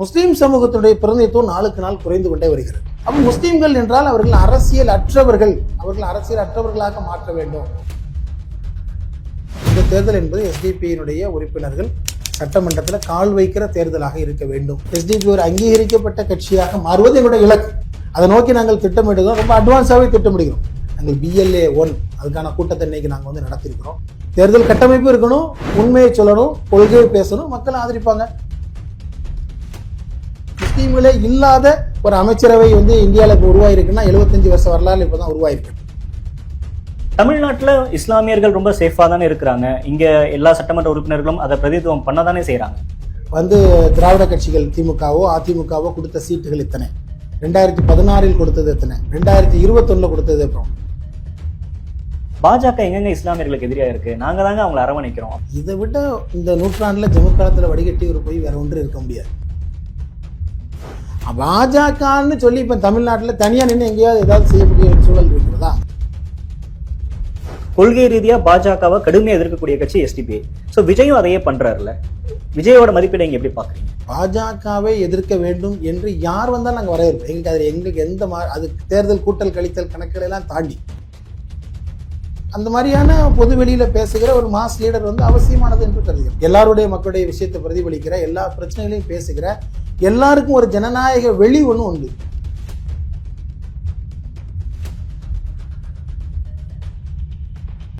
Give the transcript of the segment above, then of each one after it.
முஸ்லீம் சமூகத்துடைய பிரதிநிதித்துவம் நாளுக்கு நாள் குறைந்து கொண்டே வருகிறது. அப்ப முஸ்லீம்கள் என்றால் அவர்கள் அரசியல் அற்றவர்கள் அவர்கள் அரசியல் அற்றவர்களாக மாற்ற வேண்டும். இந்த தேர்தல் என்பது எஸ்டிபியினுடைய உறுப்பினர்கள் சட்டமன்றத்தில் கால் வைக்கிற தேர்தலாக இருக்க வேண்டும். எஸ்டிபி ஒரு அங்கீகரிக்கப்பட்ட கட்சியாக மாறுவது என்னுடைய இலக்கு. அதை நோக்கி நாங்கள் திட்டமிடுகிறோம். ரொம்ப அட்வான்ஸாகவே திட்டமிடுகிறோம். நாங்கள் பிஎல்ஏ ஒன் அதுக்கான கூட்டத்தை இன்னைக்கு நாங்கள் வந்து நடத்தியிருக்கிறோம். தேர்தல் கட்டமைப்பு இருக்கணும் உண்மையை சொல்லணும் கொள்கையை பேசணும் மக்கள் ஆதரிப்பாங்க. முஸ்லீம்களே இல்லாத ஒரு அமைச்சரவை வந்து இந்தியாவில் இப்போ உருவாயிருக்குன்னா எழுபத்தஞ்சு வருஷம் வரலாறு இப்போ தான் உருவாயிருக்கு. தமிழ்நாட்டுல இஸ்லாமியர்கள் ரொம்ப சேஃபா தானே இருக்கிறாங்க. இங்க எல்லா சட்டமன்ற உறுப்பினர்களும் அதை பிரதித்துவம் பண்ண செய்றாங்க. வந்து திராவிட கட்சிகள் திமுகவோ அதிமுகவோ கொடுத்த சீட்டுகள் இத்தனை. ரெண்டாயிரத்தி பதினாறில் கொடுத்தது எத்தனை? ரெண்டாயிரத்தி இருபத்தொன்னுல கொடுத்தது அப்புறம் பாஜக எங்கெங்க இஸ்லாமியர்களுக்கு எதிரியா இருக்கு? நாங்க தாங்க அவங்களை அரவணைக்கிறோம். இதை விட இந்த நூற்றாண்டுல ஜமுக்காலத்தில் வடிகட்டி ஒரு போய் வேற ஒன்று இருக்க முடியாது. பாஜகன்னு சொல்லி இப்போ தமிழ்நாட்டில் தனியாக நின்று எங்கேயாவது ஏதாவது செய்யக்கூடிய சூழல் இருக்கிறதா கொள்கை ரீதியா பாஜகவை கடுமையா எதிர்க்கக்கூடிய கட்சி எஸ்டிபிஐ சோ விஜயும் அதையே பண்றாருல்ல. விஜயோட மதிப்பீடை இங்க எப்படி பாக்குறீங்க? பாஜகவை எதிர்க்க வேண்டும் என்று யார் வந்தாலும் நாங்கள் வரவேற்போம் எங்களுக்கு அதில் எங்களுக்கு எந்த மா அது தேர்தல் கூட்டல் கழித்தல் கணக்குகளை எல்லாம் தாண்டி. அந்த மாதிரியான பொது வெளியில பேசுகிற ஒரு மாஸ் லீடர் வந்து அவசியமானது என்று கருதுகிறேன். எல்லாருடைய மக்களுடைய விஷயத்தை பிரதிபலிக்கிற எல்லா பிரச்சனைகளையும் பேசுகிற எல்லாருக்கும் ஒரு ஜனநாயக வெளி ஒன்று உண்டு.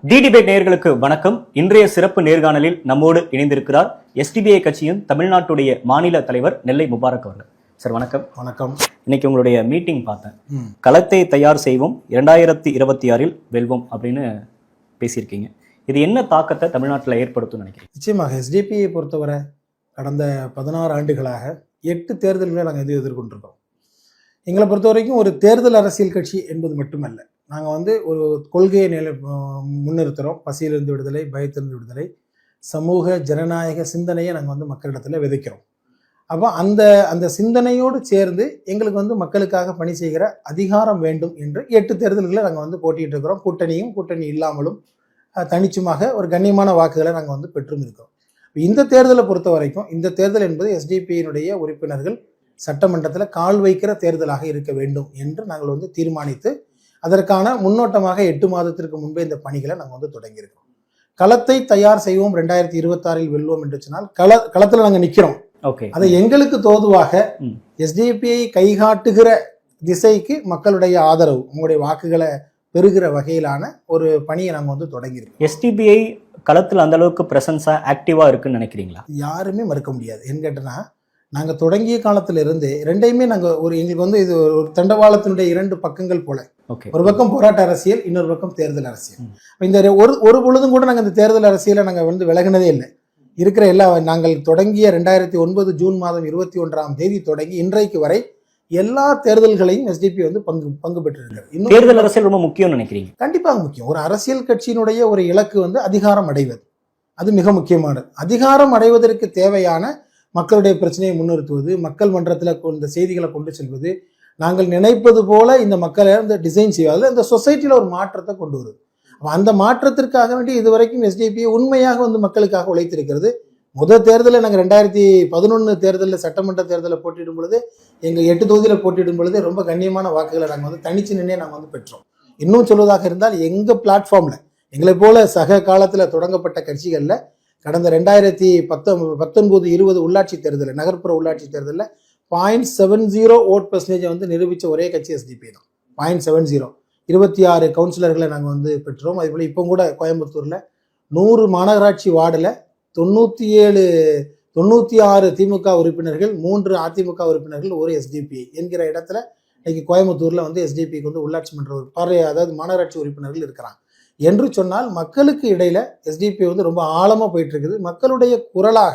டிடிபேட் நேர்களுக்கு நேயர்களுக்கு வணக்கம். இன்றைய சிறப்பு நேர்காணலில் நம்மோடு இணைந்திருக்கிறார் எஸ்டிபிஐ கட்சியின் தமிழ்நாட்டுடைய மாநில தலைவர் நெல்லை முபாரக் அவர்கள். சார் வணக்கம். வணக்கம். இன்னைக்கு உங்களுடைய மீட்டிங் பார்த்தேன். களத்தை தயார் செய்வோம் இரண்டாயிரத்தி இருபத்தி ஆறில் வெல்வோம் அப்படின்னு பேசியிருக்கீங்க. இது என்ன தாக்கத்தை தமிழ்நாட்டில் ஏற்படுத்தும் நினைக்கிறீங்க? நிச்சயமாக எஸ்டிபியை பொறுத்தவரை கடந்த பதினாறு ஆண்டுகளாக எட்டு தேர்தல்களை நாங்கள் எது எதிர்கொண்டிருக்கோம் எங்களை பொறுத்த வரைக்கும் ஒரு தேர்தல் அரசியல் கட்சி என்பது மட்டுமல்ல. நாங்கள் வந்து ஒரு கொள்கையை நிலை முன்னிறுத்துகிறோம் பசியிலிருந்து விடுதலை பயத்திலிருந்து விடுதலை சமூக ஜனநாயக சிந்தனையை நாங்கள் வந்து மக்களிடத்தில் விதைக்கிறோம். அப்போ அந்த அந்த சிந்தனையோடு சேர்ந்து எங்களுக்கு வந்து மக்களுக்காக பணி செய்கிற அதிகாரம் வேண்டும் என்று எட்டு தேர்தல்களை நாங்கள் வந்து போட்டிகிட்டு இருக்கிறோம். கூட்டணியும் கூட்டணி இல்லாமலும் தனிச்சுமாக ஒரு கண்ணியமான வாக்குகளை நாங்கள் வந்து பெற்றும் இருக்கோம் இந்த தேர்தலை பொறுத்த வரைக்கும் இந்த தேர்தல் என்பது எஸ்டிபியினுடைய உறுப்பினர்கள் சட்டமன்றத்தில் கால் வைக்கிற தேர்தலாக இருக்க வேண்டும் என்று நாங்கள் வந்து தீர்மானித்து அதற்கான முன்னோட்டமாக எட்டு மாதத்திற்கு முன்பே இந்த பணிகளை நாங்கள் வந்து தொடங்கியிருக்கிறோம். களத்தை தயார் செய்வோம். ரெண்டாயிரத்தி இருபத்தாறில் வெல்வோம் என்று சொன்னால் கள களத்தில் நாங்கள் நிற்கிறோம் அதை எங்களுக்கு தோதுவாக. எஸ்டிபிஐ கைகாட்டுகிற திசைக்கு மக்களுடைய ஆதரவு உங்களுடைய வாக்குகளை பெறுகிற வகையிலான ஒரு பணியை நாங்கள் வந்து தொடங்கியிருக்கோம். எஸ்டிபிஐ களத்தில் அந்த அளவுக்கு பிரசன்ஸா ஆக்டிவா இருக்குன்னு நினைக்கிறீங்களா? யாருமே மறுக்க முடியாது. ஏன்னு கேட்டனா நாங்கள் தொடங்கிய காலத்துல இருந்தே ரெண்டையுமே நாங்கள் ஒரு எங்களுக்கு வந்து இது ஒரு தண்டவாளத்தினுடைய இரண்டு பக்கங்கள் போல. ஓகே ஒரு பக்கம் போராட்ட அரசியல் இன்னொரு பக்கம் தேர்தல் அரசியல். இந்த ஒரு ஒரு பொழுதும் கூட நாங்கள் இந்த தேர்தல் அரசியலை நாங்கள் வந்து விலகினதே இல்லை. இருக்கிற எல்லா நாங்கள் தொடங்கிய ரெண்டாயிரத்தி ஒன்பது ஜூன் மாதம் இருபத்தி ஒன்றாம் தேதி தொடங்கி இன்றைக்கு வரை எல்லா தேர்தல்களையும் எஸ்டிபி வந்து பங்கு பங்கு பெற்றிருக்கிறது. இன்னும் தேர்தல் அரசியல் ரொம்ப முக்கியம்னு நினைக்கிறீங்க? கண்டிப்பாக முக்கியம். ஒரு அரசியல் கட்சியினுடைய ஒரு இலக்கு வந்து அதிகாரம் அடைவது. அது மிக முக்கியமானது. அதிகாரம் அடைவதற்கு தேவையான மக்களுடைய பிரச்சனையை முன்னிறுத்துவது மக்கள் மன்றத்தில் இந்த செய்திகளை கொண்டு செல்வது நாங்கள் நினைப்பது போல இந்த மக்களை இந்த டிசைன் செய்வது இந்த சொசைட்டியில் ஒரு மாற்றத்தை கொண்டு வருது அந்த மாற்றத்திற்காக வேண்டி இதுவரைக்கும் எஸ்டிபி உண்மையாக வந்து மக்களுக்காக உழைத்திருக்கிறது. முதல் தேர்தலில் நாங்கள் ரெண்டாயிரத்தி பதினொன்று தேர்தலில் சட்டமன்ற தேர்தலில் போட்டியிடும் பொழுது எங்கள் எட்டு தொகுதியில் போட்டியிடும் பொழுது ரொம்ப கண்ணியமான வாக்குகளை நாங்கள் வந்து தனிச்சு நின்றே நாங்கள் வந்து பெற்றோம். இன்னும் சொல்வதாக இருந்தால் எங்கள் பிளாட்ஃபார்மில் எங்களைப் போல சக காலத்தில் தொடங்கப்பட்ட கட்சிகளில் கடந்த ரெண்டாயிரத்தி பத்தொ பத்தொன்பது இருபது உள்ளாட்சி தேர்தலில் நகர்ப்புற உள்ளாட்சி தேர்தலில் பாயிண்ட் செவன் ஜீரோ ஓட் பர்சன்டேஜை வந்து நிரூபித்த ஒரே கட்சி எஸ்டிபி தான். பாயிண்ட் செவன் ஜீரோ இருபத்தி ஆறு கவுன்சிலர்களை நாங்கள் வந்து பெற்றோம். அதே போல் இப்போ கூட கோயம்புத்தூரில் நூறு மாநகராட்சி வார்டில் தொண்ணூற்றி ஏழு தொண்ணூற்றி ஆறு திமுக உறுப்பினர்கள் மூன்று அதிமுக உறுப்பினர்கள் ஒரு எஸ்டிபி என்கிற இடத்துல இன்னைக்கு கோயம்புத்தூரில் வந்து எஸ்டிபிக்கு வந்து உள்ளாட்சி மன்ற ஒரு பாறை அதாவது மாநகராட்சி உறுப்பினர்கள் இருக்கிறாங்க. என்று சொன்னால் மக்களுக்கு இடையில எஸ்டிபி வந்து ரொம்ப ஆழமாக போயிட்டு இருக்குது மக்களுடைய குரலாக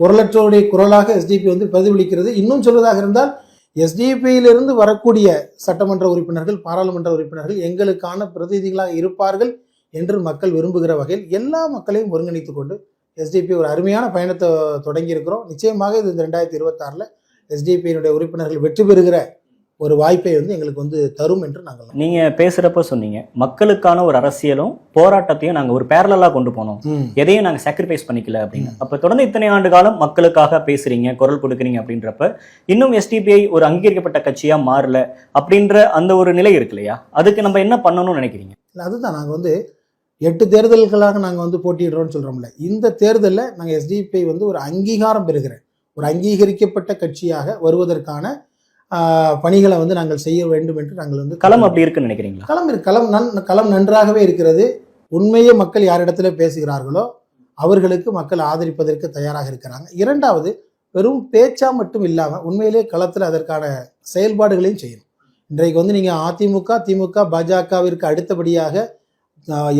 குரலற்றோருடைய குரலாக எஸ்டிபி வந்து பிரதிபலிக்கிறது. இன்னும் சொல்வதாக இருந்தால் எஸ்டிபியிலிருந்து வரக்கூடிய சட்டமன்ற உறுப்பினர்கள் பாராளுமன்ற உறுப்பினர்கள் எங்களுக்கான பிரதிநிதிகளாக இருப்பார்கள் என்று மக்கள் விரும்புகிற வகையில் எல்லா மக்களையும் ஒருங்கிணைத்து கொண்டு எஸ்டிபி ஒரு அருமையான பயணத்தை தொடங்கி இருக்கிறோம் நிச்சயமாக இது இந்த ரெண்டாயிரத்தி இருபத்தாறில் எஸ்டிபியினுடைய உறுப்பினர்கள் வெற்றி பெறுகிற ஒரு வாய்ப்பை வந்து எங்களுக்கு வந்து தரும் என்று நாங்கள் நம்புறோம். நீங்க பேசுறப்ப சொன்னீங்க மக்களுக்கான ஒரு அரசியலும் போராட்டத்தையும் நாங்க ஒரு பேரலா கொண்டு போனோம். எதையும் நாங்க சாக்ரிஃபைஸ் பண்ணிக்கல அப்படின்னு. அப்ப தொடர்ந்து இத்தனை ஆண்டு காலம் மக்களுக்காக பேசுறீங்க குரல் கொடுக்குறீங்க அப்படின்றப்ப இன்னும் எஸ்டிபிஐ ஒரு அங்கீகரிக்கப்பட்ட கட்சியா மாறல அப்படின்ற அந்த ஒரு நிலை இருக்கு இல்லையா? அதுக்கு நம்ம என்ன பண்ணணும்னு நினைக்கிறீங்க? அதுதான் நாங்கள் வந்து எட்டு தேர்தல்களாக நாங்கள் வந்து போட்டியிடுறோம்னு சொல்கிறோம்ல இந்த தேர்தலில் நாங்கள் எஸ்டிபி வந்து ஒரு அங்கீகாரம் பெறுகிற ஒரு அங்கீகரிக்கப்பட்ட கட்சியாக வருவதற்கான பணிகளை வந்து நாங்கள் செய்ய வேண்டும் என்று நாங்கள் வந்து களம் அப்படி இருக்குன்னு நினைக்கிறீங்களா? களம் இருக்கு களம் நன் களம் நன்றாகவே இருக்கிறது. உண்மையே மக்கள் யாரிடத்துல பேசுகிறார்களோ அவர்களுக்கு மக்கள் ஆதரிப்பதற்கு தயாராக இருக்கிறாங்க. இரண்டாவது வெறும் பேச்சா மட்டும் இல்லாமல் உண்மையிலே களத்தில் அதற்கான செயல்பாடுகளையும் செய்யணும். இன்றைக்கு வந்து நீங்கள் அதிமுக திமுக பாஜகவிற்கு அடுத்தபடியாக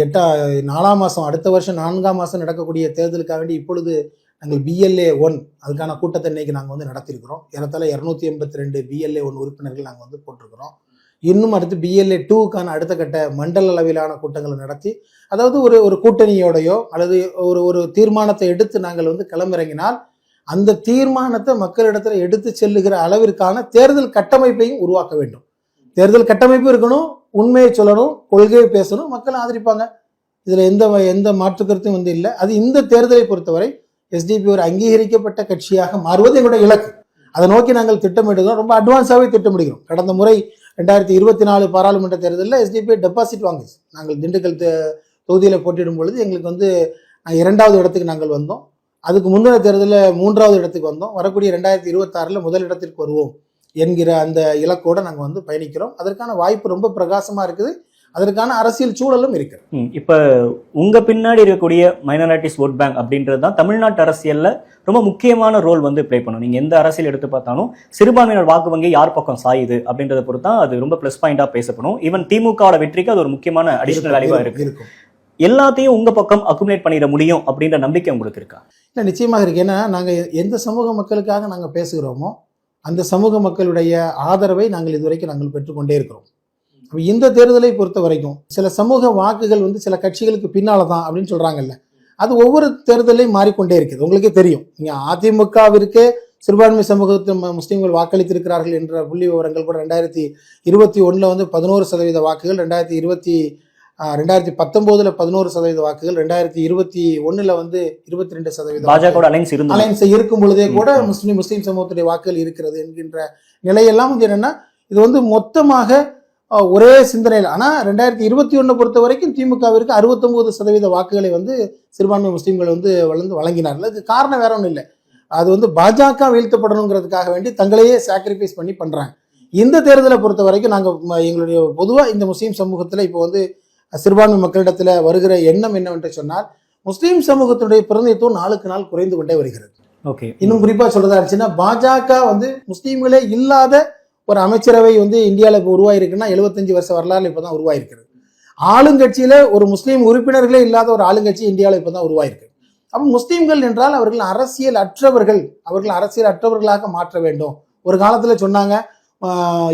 எட்டா நாலாம் மாதம் அடுத்த வருஷம் நான்காம் மாதம் நடக்கக்கூடிய தேர்தலுக்காக வேண்டி இப்பொழுது நாங்கள் பிஎல்ஏ ஒன் அதுக்கான கூட்டத்தை இன்னைக்கு நாங்கள் வந்து நடத்தியிருக்கிறோம். ஏறத்தாழ இரநூத்தி எண்பத்தி ரெண்டு பிஎல்ஏ ஒன் உறுப்பினர்கள் நாங்கள் வந்து போட்டிருக்கிறோம். இன்னும் அடுத்து பிஎல்ஏ டூக்கான அடுத்த கட்ட மண்டல அளவிலான கூட்டங்களை நடத்தி அதாவது ஒரு ஒரு கூட்டணியோடையோ அல்லது ஒரு ஒரு தீர்மானத்தை எடுத்து நாங்கள் வந்து களமிறங்கினால் அந்த தீர்மானத்தை மக்களிடத்தில் எடுத்து செல்லுகிற அளவிற்கான தேர்தல் கட்டமைப்பையும் உருவாக்க வேண்டும். தேர்தல் கட்டமைப்பு இருக்கணும் உண்மையை சொல்லணும் கொள்கையை பேசணும் மக்கள் ஆதரிப்பாங்க. இதில் எந்த வ- எந்த மாற்று கருத்தும் வந்து இல்லை. அது இந்த தேர்தலை பொறுத்தவரை எஸ்டிபி ஒரு அங்கீகரிக்கப்பட்ட கட்சியாக மாறுவது எங்களுடைய இலக்கு. அதை நோக்கி நாங்கள் திட்டமிடுகிறோம். ரொம்ப அட்வான்ஸாகவே திட்டமிடுகிறோம். கடந்த முறை ரெண்டாயிரத்தி இருபத்தி நாலு பாராளுமன்ற தேர்தலில் எஸ்டிபி டெபாசிட் வாங்குச்சு. நாங்கள் திண்டுக்கல் தொகுதியில் போட்டியிடும் பொழுது எங்களுக்கு வந்து இரண்டாவது இடத்துக்கு நாங்கள் வந்தோம். அதுக்கு முந்தின தேர்தலில் மூன்றாவது இடத்துக்கு வந்தோம். வரக்கூடிய ரெண்டாயிரத்தி இருபத்தாறில் முதல் இடத்திற்கு வருவோம் என்கிற அந்த இலக்கோட நாங்கள் வந்து பயணிக்கிறோம். அதற்கான வாய்ப்பு ரொம்ப பிரகாசமாக இருக்குது. அதற்கான அரசியல் சூழலும் இருக்குது ம், இப்ப உங்க பின்னாடி இருக்கக்கூடிய மைனாரிட்டிஸ் ஓட் பேங்க் அப்படின்றது தான் தமிழ்நாட்டு அரசியல்ல ரொம்ப முக்கியமான ரோல் வந்து ப்ளே பண்ணும். நீங்க எந்த அரசியல் எடுத்து பார்த்தாலும் சிறுபான்மையினர் வாக்கு வங்கி யார் பக்கம் சாயுது அப்படின்றத பொறுத்து தான் அது ரொம்ப ப்ளஸ் பாயிண்டா பேசப்படும். ஈவன் திமுகவோட வெற்றிக்கு அது ஒரு முக்கியமான அடிஷனல் வேல்யூவா இருக்கு. எல்லாத்தையும் உங்க பக்கம் அக்குமுலேட் பண்ணிட முடியும் அப்படின்ற நம்பிக்கை உங்களுக்கு இருக்கா? இல்லை நிச்சயமாக இருக்கு. ஏன்னா நாங்கள் எந்த சமூக மக்களுக்காக நாங்கள் பேசுகிறோமோ அந்த சமூக மக்களுடைய ஆதரவை நாங்கள் இதுவரைக்கும் நாங்கள் பெற்றுக்கொண்டே இருக்கிறோம். இந்த தேர்தலை பொறுத்த வரைக்கும் சில சமூக வாக்குகள் வந்து சில கட்சிகளுக்கு பின்னால தான் அப்படின்னு சொல்றாங்கல்ல. அது ஒவ்வொரு தேர்தலையும் மாறிக்கொண்டே இருக்குது. உங்களுக்கே தெரியும். நீங்க அதிமுகவிற்கே சிறுபான்மை சமூகத்து ம- முஸ்லீம்கள் வாக்களித்திருக்கிறார்கள் என்ற புள்ளி விவரங்கள் கூட ரெண்டாயிரத்தி இருபத்தி ஒண்ணுல வந்து பதினோரு சதவீத வாக்குகள் ரெண்டாயிரத்தி இருபத்தி ரெண்டாயிரத்தி பத்தொன்பதுல பதினோரு சதவீத வாக்குகள் ரெண்டாயிரத்தி இருபத்தி ஒண்ணுல வந்து இருபத்தி ரெண்டு சதவீத பாஜக அலைன்ஸ் இருக்கும் பொழுதே கூட. முஸ்லீம் முஸ்லீம் சமூகத்துடைய வாக்குகள் இருக்கிறது என்கின்ற நிலையெல்லாம் வந்து என்னன்னா இது வந்து மொத்தமாக ஒரே சிந்தனையில். ஆனா ரெண்டாயிரத்தி இருபத்தி ஒண்ணை பொறுத்த வரைக்கும் திமுகவிற்கு அறுபத்தொன்பது சதவீத வாக்குகளை வந்து சிறுபான்மை முஸ்லீம்கள் வந்து வளர்ந்து வழங்கினார்கள். அதுக்கு காரணம் வேற ஒன்றும் இல்லை. அது வந்து பாஜக வீழ்த்தப்படணுங்கிறதுக்காக வேண்டி தங்களையே சாக்ரிஃபைஸ் பண்ணி பண்றாங்க. இந்த தேர்தலை பொறுத்த வரைக்கும் நாங்கள் எங்களுடைய பொதுவாக இந்த முஸ்லீம் சமூகத்தில் இப்போ வந்து சிறுபான்மை மக்களிடத்தில் வருகிற எண்ணம் என்னவென்று சொன்னால் முஸ்லீம் சமூகத்தினுடைய பிரதிநிதித்துவம் நாளுக்கு நாள் குறைந்து கொண்டே வருகிறது. ஓகே. இன்னும் குறிப்பா சொல்றதா இருந்துச்சுன்னா பாஜக வந்து முஸ்லீம்களே இல்லாத ஒரு அமைச்சரவை வந்து இந்தியாவில் இப்போ உருவாயிருக்குன்னா 75 வருஷ வரலாறு இப்பதான் உருவாயிருக்கிறது ஆளுங்கட்சியில ஒரு முஸ்லீம் உறுப்பினர்களே இல்லாத ஒரு ஆளுங்கட்சி இந்தியாவில் இப்பதான் உருவாயிருக்கு. அப்ப முஸ்லீம்கள் என்றால் அவர்கள் அரசியல் அற்றவர்கள் அவர்கள் அரசியல் அற்றவர்களாக மாற்ற வேண்டும். ஒரு காலத்துல சொன்னாங்க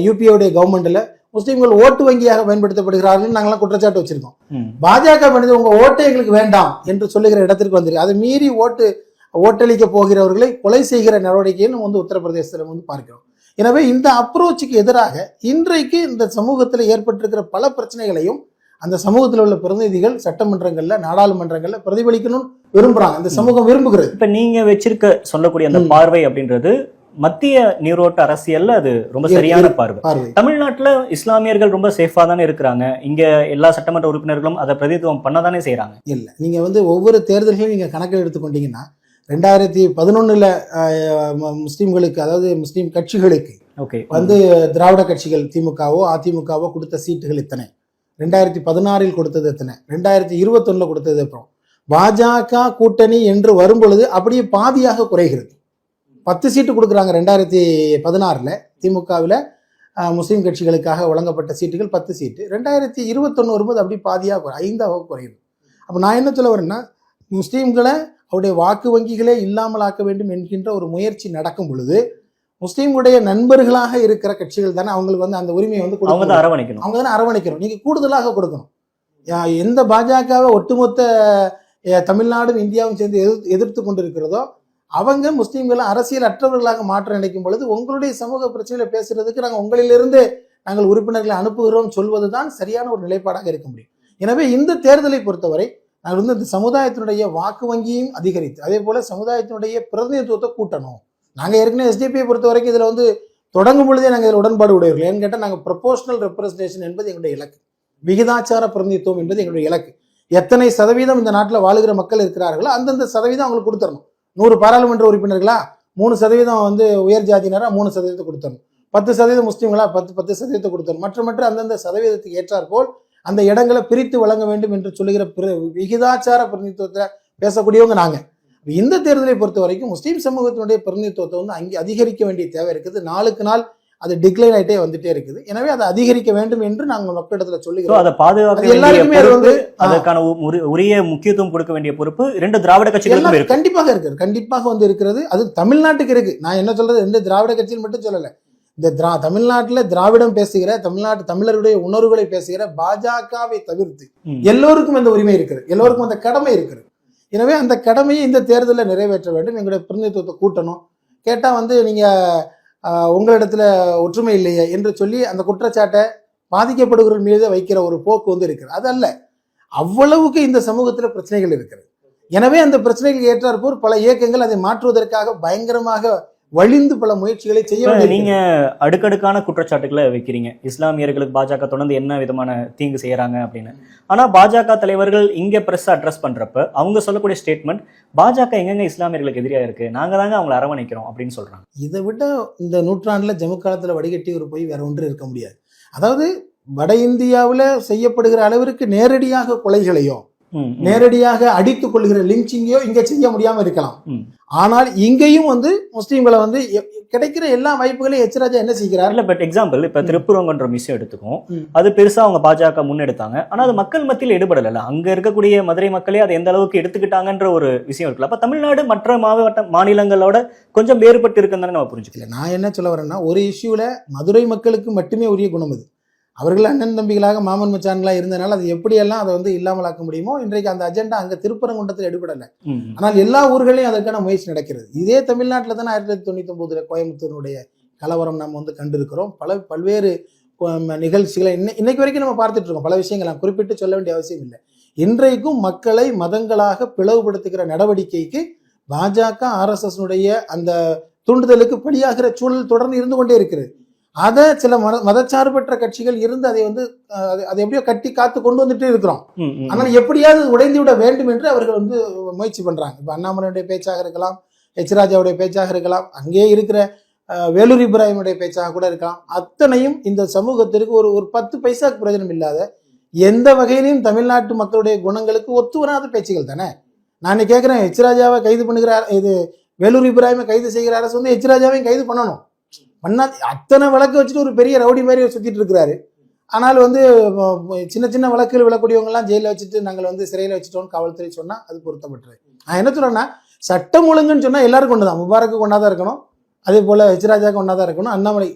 யூபியோடைய கவர்மெண்ட்ல முஸ்லீம்கள் ஓட்டு வங்கியாக பயன்படுத்தப்படுகிறார்கள் நாங்களாம் குற்றச்சாட்டு வச்சிருக்கோம். பாஜக பண்ணது உங்க ஓட்டே எங்களுக்கு வேண்டாம் என்று சொல்லுகிற இடத்திற்கு வந்திருக்கு. அதை மீறி ஓட்டு ஓட்டளிக்க போகிறவர்களை கொலை செய்கிற நடவடிக்கையை நம்ம வந்து உத்தரப்பிரதேசத்தில் வந்து பார்க்கிறோம். எனவே இந்த அப்ரோச்சுக்கு எதிராக இன்றைக்கு இந்த சமூகத்தில் ஏற்பட்டிருக்கிற பல பிரச்சனைகளையும் அந்த சமூகத்தில் உள்ள பிரதிநிதிகள் சட்டமன்றங்கள்ல நாடாளுமன்றங்கள்ல பிரதிபலிக்கணும்னு விரும்புறாங்க. இந்த சமூகம் விரும்புகிறது. இப்ப நீங்க வச்சிருக்க சொல்லக்கூடிய அந்த. பார்வை அப்படின்றது மத்திய நீரோட்ட அரசியல்ல அது ரொம்ப சரியான பார்வை. தமிழ்நாட்டுல இஸ்லாமியர்கள் ரொம்ப சேஃபா தானே இருக்கிறாங்க. இங்க எல்லா சட்டமன்ற உறுப்பினர்களும் அதை பிரதித்துவம் பண்ணதானே செய்றாங்க. இல்லை நீங்க வந்து ஒவ்வொரு தேர்தல்களையும் நீங்க கணக்கில் எடுத்துக்கொண்டீங்கன்னா ரெண்டாயிரத்தி பதினொன்னுல முஸ்லீம்களுக்கு அதாவது முஸ்லீம் கட்சிகளுக்கு ஓகே. வந்து திராவிட கட்சிகள் திமுகவோ அதிமுகவோ கொடுத்த சீட்டுகள் எத்தனை ரெண்டாயிரத்தி பதினாறில் கொடுத்தது எத்தனை? ரெண்டாயிரத்தி இருபத்தொன்னுல கொடுத்தது அப்புறம். பாஜக கூட்டணி என்று வரும்பொழுது அப்படியே பாதியாக குறைகிறது. பத்து சீட்டு கொடுக்குறாங்க ரெண்டாயிரத்தி பதினாறில் திமுகவில் முஸ்லீம் கட்சிகளுக்காக வழங்கப்பட்ட சீட்டுகள் பத்து சீட்டு. ரெண்டாயிரத்தி இருபத்தொன்று வரும்போது அப்படி பாதியாக ஐந்தாக குறையுது அப்போ நான் என்ன சொல்ல வரேன்னா முஸ்லீம்களை அவருடைய வாக்கு வங்கிகளே இல்லாமல் ஆக்க வேண்டும் என்கின்ற ஒரு முயற்சி நடக்கும் பொழுது முஸ்லீம்களுடைய நண்பர்களாக இருக்கிற கட்சிகள் தானே அவங்களுக்கு வந்து அந்த உரிமையை வந்து அவங்க தான். அரவணைக்கணும். அவங்க தானே அரவணைக்கணும். நீங்க கூடுதலாக கொடுக்கணும். எந்த பாஜகவை ஒட்டுமொத்த தமிழ்நாடும் இந்தியாவும் சேர்ந்து எதிர்த்து எதிர்த்து கொண்டிருக்கிறதோ அவங்க முஸ்லீம்களை அரசியல் அற்றவர்களாக மாற்ற நினைக்கும் பொழுது உங்களுடைய சமூக பிரச்சனைகளை பேசுறதுக்கு நாங்கள் உங்களிலிருந்து நாங்கள் உறுப்பினர்களை அனுப்புகிறோம் சொல்வதுதான் சரியான ஒரு நிலைப்பாடாக இருக்க முடியும். எனவே இந்த தேர்தலை பொறுத்தவரை நாங்கள் வந்து இந்த சமுதாயத்தினுடைய வாக்கு வங்கியும் அதிகரித்து அதே போல சமுதாயத்தினுடைய பிரதிநிதித்துவத்தை கூட்டணும். நாங்கள் ஏற்கனவே எஸ்டிபியை பொறுத்த வரைக்கும் இதில் வந்து தொடங்கும் பொழுதே நாங்கள் இதில் உடன்பாடு உடையவர்கள் ஏன்னு கேட்டால் நாங்கள் ப்ரொபோஷனல் ரெப்ரஸன்டேஷன் என்பது எங்களுடைய இலக்கு. விகிதாச்சார பிரதிநிதித்துவம் என்பது எங்களுடைய இலக்கு. எத்தனை சதவீதம் இந்த நாட்டில் வாழுகிற மக்கள் இருக்கிறார்களோ அந்தந்த சதவீதம் அவங்களுக்கு கொடுத்துடணும் நூறு பாராளுமன்ற உறுப்பினர்களா? மூணு சதவீதம் வந்து உயர் ஜாதியினரா? மூணு சதவீதத்தை கொடுத்துடணும் பத்து சதவீதம் முஸ்லீம்களா? பத்து பத்து சதவீதத்தை கொடுத்துடணும் மற்ற மற்ற அந்தந்த சதவீதத்துக்கு ஏற்றாற்போல் அந்த இடங்களை பிரித்து வழங்க வேண்டும் என்று சொல்லுகிற விகிதாச்சார பிரதிநிதித்துவத்தை பேசக்கூடியவங்க நாங்க. இந்த தேர்தலை பொறுத்த வரைக்கும் முஸ்லீம் சமூகத்தினுடைய பிரதிநிதித்துவத்தை வந்து அங்கே அதிகரிக்க வேண்டிய தேவை இருக்குது. நாளுக்கு நாள் அது டிக்ளைன் ஆயிட்டே வந்துட்டே இருக்குது. எனவே அதை அதிகரிக்க வேண்டும் என்று நாங்கள் மக்களிடத்துல சொல்லுகிறோம். அதை பாதுகாக்க எல்லாருக்குமே அது பொறுப்பு வந்து அதற்கான உரிய முக்கியத்துவம் கொடுக்க வேண்டிய பொறுப்பு இரண்டு திராவிட இருக்கு கண்டிப்பாக இருக்கு கண்டிப்பாக வந்து இருக்கிறது. அது தமிழ்நாட்டுக்கு இருக்கு நான் என்ன சொல்றது? எந்த திராவிட கட்சியில் மட்டும் சொல்லல. இந்த திரா தமிழ்நாட்டுல திராவிடம் பேசுகிற தமிழ்நாட்டு தமிழருடைய உணர்வுகளை பேசுகிற பாஜகவை தவிர்த்து. எல்லோருக்கும் இந்த உரிமை இருக்குது. எல்லோருக்கும் அந்த கடமை இருக்குது. எனவே அந்த கடமையை இந்த தேர்தலில் நிறைவேற்ற வேண்டும். எங்களுடைய பிரதிநிதித்துவத்தை கூட்டணும். கேட்டா வந்து நீங்க ஆஹ், உங்களிடத்துல ஒற்றுமை இல்லையே என்று சொல்லி அந்த குற்றச்சாட்டை பாதிக்கப்படுகிறவர்கள் மீது வைக்கிற ஒரு போக்கு வந்து இருக்குது. அது அல்ல. அவ்வளவுக்கு இந்த சமூகத்துல பிரச்சனைகள் இருக்கிறது எனவே அந்த பிரச்சனைகள் ஏற்றாற்போர் பல இயக்கங்கள் அதை மாற்றுவதற்காக பயங்கரமாக வழிந்து பல முயற்சிகளை செய்ய. நீங்க அடுக்கடுக்கான குற்றச்சாட்டுகளை வைக்கிறீங்க இஸ்லாமியர்களுக்கு பாஜக தொடர்ந்து என்ன விதமான தீங்கு செய்யறாங்க அப்படின்னு ஆனா பாஜக தலைவர்கள் இங்க பிரஸ் அட்ரஸ் பண்றப்ப அவங்க சொல்லக்கூடிய ஸ்டேட்மெண்ட் பாஜக எங்கெங்க இஸ்லாமியர்களுக்கு எதிரியா இருக்கு நாங்க தாங்க அவங்களை அரவணைக்கிறோம் அப்படின்னு சொல்றாங்க இதை விட இந்த நூற்றாண்டுல ஜம்மு காலத்துல வடிகட்டி ஒரு போய் வேற ஒன்று இருக்க முடியாது அதாவது வட இந்தியாவுல செய்யப்படுகிற அளவிற்கு நேரடியாக கொலைகளையோ ம், ம். நேரடியாக அடித்துக் கொள்கிற லிஞ்சிங்கையோ இங்க செய்ய முடியாம இருக்கலாம். ஆனால் இங்கேயும் வந்து முஸ்லீம்களை வந்து கிடைக்கிற எல்லா வாய்ப்புகளையும் எச்ராஜா என்ன செய்கிறார்? இல்ல பட் எக்ஸாம்பிள் இப்ப ம். திருப்புரங்கன்ற விஷயம் எடுத்துக்கும். அது பெருசா அவங்க பாஜக முன்னெடுத்தாங்க. ஆனா அது மக்கள் மத்தியில் எடுபடல அங்க இருக்கக்கூடிய மதுரை மக்களே அதை எந்த அளவுக்கு எடுத்துக்கிட்டாங்கன்ற ஒரு விஷயம் இருக்குல்ல. அப்ப தமிழ்நாடு மற்ற மாவட்ட மாநிலங்களோட கொஞ்சம் வேறுபட்டு இருக்குன்னு நம்ம புரிஞ்சுக்கலாம் இல்ல நான் என்ன சொல்ல வரேன்னா ஒரு இஷ்யூல மதுரை மக்களுக்கு மட்டுமே உரிய குணம் இது அவர்கள் அண்ணன் தம்பிகளாக மாமன் மச்சான்களாக இருந்தனால அது எப்படியெல்லாம் அதை வந்து இல்லாமலாக்க முடியுமோ இன்றைக்கு அந்த அஜெண்டா அங்க திருப்பரங்குன்றத்தில் எடுபடலை. ஆனால் எல்லா ஊர்களையும் அதற்கான முயற்சி நடக்கிறது. இதே தமிழ்நாட்டில் தானே ஆயிரத்தி தொள்ளாயிரத்தி தொண்ணூத்தி ஒன்பதுல கோயம்புத்தூருடைய கலவரம் நம்ம வந்து கண்டிருக்கிறோம். பல பல்வேறு நிகழ்ச்சிகளை இன்னை இன்னைக்கு வரைக்கும் நம்ம பார்த்துட்டு இருக்கோம். பல விஷயங்கள் நான் குறிப்பிட்டு சொல்ல வேண்டிய அவசியம் இல்லை. இன்றைக்கும் மக்களை மதங்களாக பிளவுபடுத்துகிற நடவடிக்கைக்கு பாஜக ஆர்எஸ்எஸ்னுடைய அந்த தூண்டுதலுக்கு பலியாகிற சூழல் தொடர்ந்து இருந்து கொண்டே இருக்கிறது. அதை சில மத மதச்சார்பற்ற கட்சிகள் இருந்து அதை வந்து அதை- எப்படியோ கட்டி காத்து கொண்டு வந்துட்டு இருக்கிறோம். ஆனால் எப்படியாவது உடைந்து விட வேண்டும் என்று அவர்கள் வந்து முயற்சி பண்றாங்க. இப்போ அண்ணாமலையுடைய பேச்சாக இருக்கலாம் எச் ராஜாவுடைய பேச்சாக இருக்கலாம் அங்கே இருக்கிற வேலூர் இப்ராஹிமுடைய பேச்சாக கூட இருக்கலாம். அத்தனையும் இந்த சமூகத்திற்கு ஒரு ஒரு பத்து பைசாக்கு பிரயோஜனம் இல்லாத எந்த வகையிலும் தமிழ்நாட்டு மக்களுடைய குணங்களுக்கு ஒத்து வராத பேச்சுகள் தானே? நான் கேட்கிறேன் எச் ராஜாவை கைது பண்ணுகிற இது வேலூர் இப்ராஹிமை கைது செய்கிற அரசு வந்து எச் ராஜாவையும் கைது பண்ணணும். மன்னா அத்தனை வழக்கு வச்சுட்டு ஒரு பெரிய ரவுடி மாதிரி சுத்திட்டு இருக்கிறாரு. ஆனால் வந்து சின்ன சின்ன வழக்கில் விழக்கூடியவங்கலாம் ஜெயிலில் வச்சுட்டு நாங்கள் வந்து சிறையில் வச்சுட்டோம் காவல்துறை சொன்னால் அது பொருத்தப்பட்டுரு நான் என்ன சொல்கிறேன்னா சட்டம் ஒழுங்குன்னு சொன்னால் எல்லாரும் கொண்டு தான் முபாரக்கு கொண்டா தான் இருக்கணும். அதே போல் ஹெச்ராஜாக்கு ஒன்றா தான் இருக்கணும். அண்ணாமலை